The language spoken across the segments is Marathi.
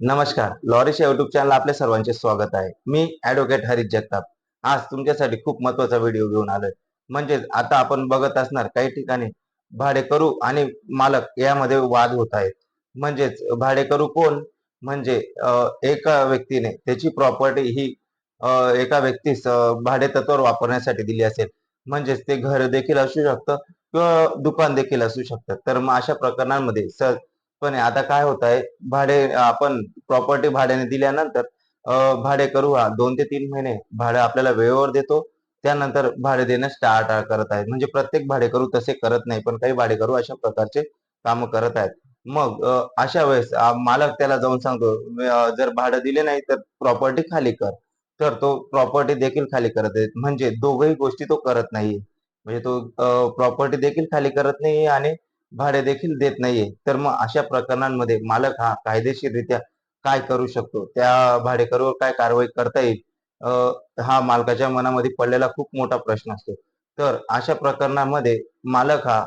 नमस्कार. लॉरिश युट्यूब चॅनल आपल्या सर्वांचे स्वागत आहे. मी ऍडव्होकेट हरीश जगताप. आज तुमच्यासाठी खूप महत्त्वाचा व्हिडिओ घेऊन आलोय. म्हणजेच आता आपण बघत असणार काही ठिकाणी भाडेकरू आणि मालक यामध्ये वाद होत आहेत. म्हणजेच भाडेकरू कोण? म्हणजे एका व्यक्तीने त्याची प्रॉपर्टी ही एका व्यक्तीस अं, भाडेतत्वावर वापरण्यासाठी दिली असेल. म्हणजेच ते घर देखील असू शकतं किंवा दुकान देखील असू शकतं. तर मग अशा प्रकरणांमध्ये सर पण आता काय होत आहे भाडे आपण प्रॉपर्टी भाड्याने दिल्यानंतर भाडे करू हा. दोन ते तीन महिने भाडं आपल्याला वेळेवर देतो. त्यानंतर भाडे देणं स्टार्ट करत आहेत. म्हणजे प्रत्येक भाडेकरू तसे करत नाही पण काही भाडेकरू अशा प्रकारचे काम करत आहेत. मग अशा वेळेस मालक त्याला जाऊन सांगतो जर भाडं दिले नाही तर प्रॉपर्टी खाली कर. तर तो प्रॉपर्टी देखील खाली करत आहे. म्हणजे दोघही गोष्टी तो करत नाहीये. म्हणजे तो प्रॉपर्टी देखील खाली करत नाहीये आणि भाडे देखील देत नाहीये. तर मग अशा प्रकरणांमध्ये मालक हा कायदेशीररित्या काय करू शकतो? त्या भाडेकरूवर काय कारवाई करता येईल? हा मालकाच्या मनामध्ये पडलेला खूप मोठा प्रश्न असतो. तर अशा प्रकरणामध्ये मालक हा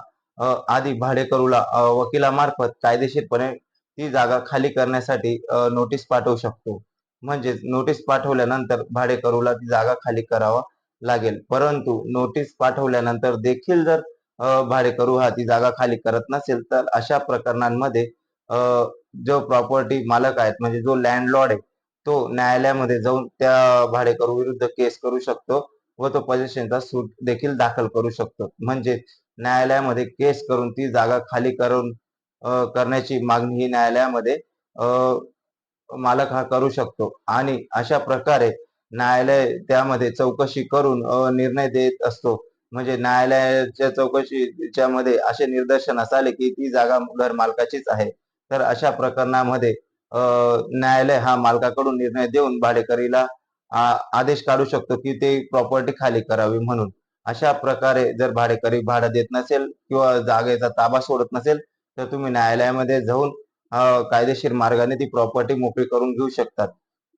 आधी भाडेकरूला वकिलामार्फत कायदेशीरपणे ती जागा खाली करण्यासाठी नोटीस पाठवू शकतो. म्हणजेच नोटीस पाठवल्यानंतर भाडेकरूला ती जागा खाली करावा लागेल. परंतु नोटीस पाठवल्यानंतर देखील जर भाडेकरू हा ती जागा खाली करत नसेल तर अशा प्रकरणांमध्ये जो प्रॉपर्टी मालक आहेत म्हणजे जो लँडलॉर्ड आहे तो न्यायालयामध्ये जाऊन त्या भाडेकरू विरुद्ध केस करू शकतो व तो पजेशनचा सूट देखील दाखल करू शकतो. म्हणजे न्यायालयामध्ये केस करून ती जागा खाली करून करण्याची मागणी ही न्यायालयामध्ये मालक हा करू शकतो. आणि अशा प्रकारे न्यायालय त्यामध्ये चौकशी करून निर्णय देत असतो. म्हणजे न्यायालयाच्या चौकशीच्या मध्ये असे निदर्शनास आले की ती जागा घर मालकाचीच आहे. तर अशा प्रकरणामध्ये न्यायालय हा मालकाकडून निर्णय देऊन भाडेकरीला आदेश काढू शकतो की ते प्रॉपर्टी खाली करावी म्हणून. अशा प्रकारे जर भाडेकरी भाडं देत नसेल किंवा जागेचा ताबा सोडत नसेल तर तुम्ही न्यायालयामध्ये जाऊन कायदेशीर मार्गाने ती प्रॉपर्टी मोकळी करून घेऊ शकतात.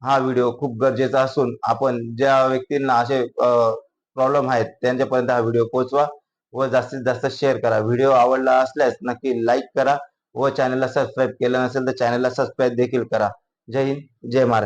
हा व्हिडिओ खूप गरजेचा असून आपण ज्या व्यक्तींना असे प्रॉब्लेम आहेत त्यांच्यापर्यंत हा व्हिडिओ पोहोचवा व जास्तीत जास्त शेअर करा. व्हिडिओ आवडला असल्यास नक्की लाईक करा व चॅनलला सबस्क्राईब केलं नसेल तर चॅनलला सबस्क्राईब देखील करा. जय हिंद जय महाराष्ट्र.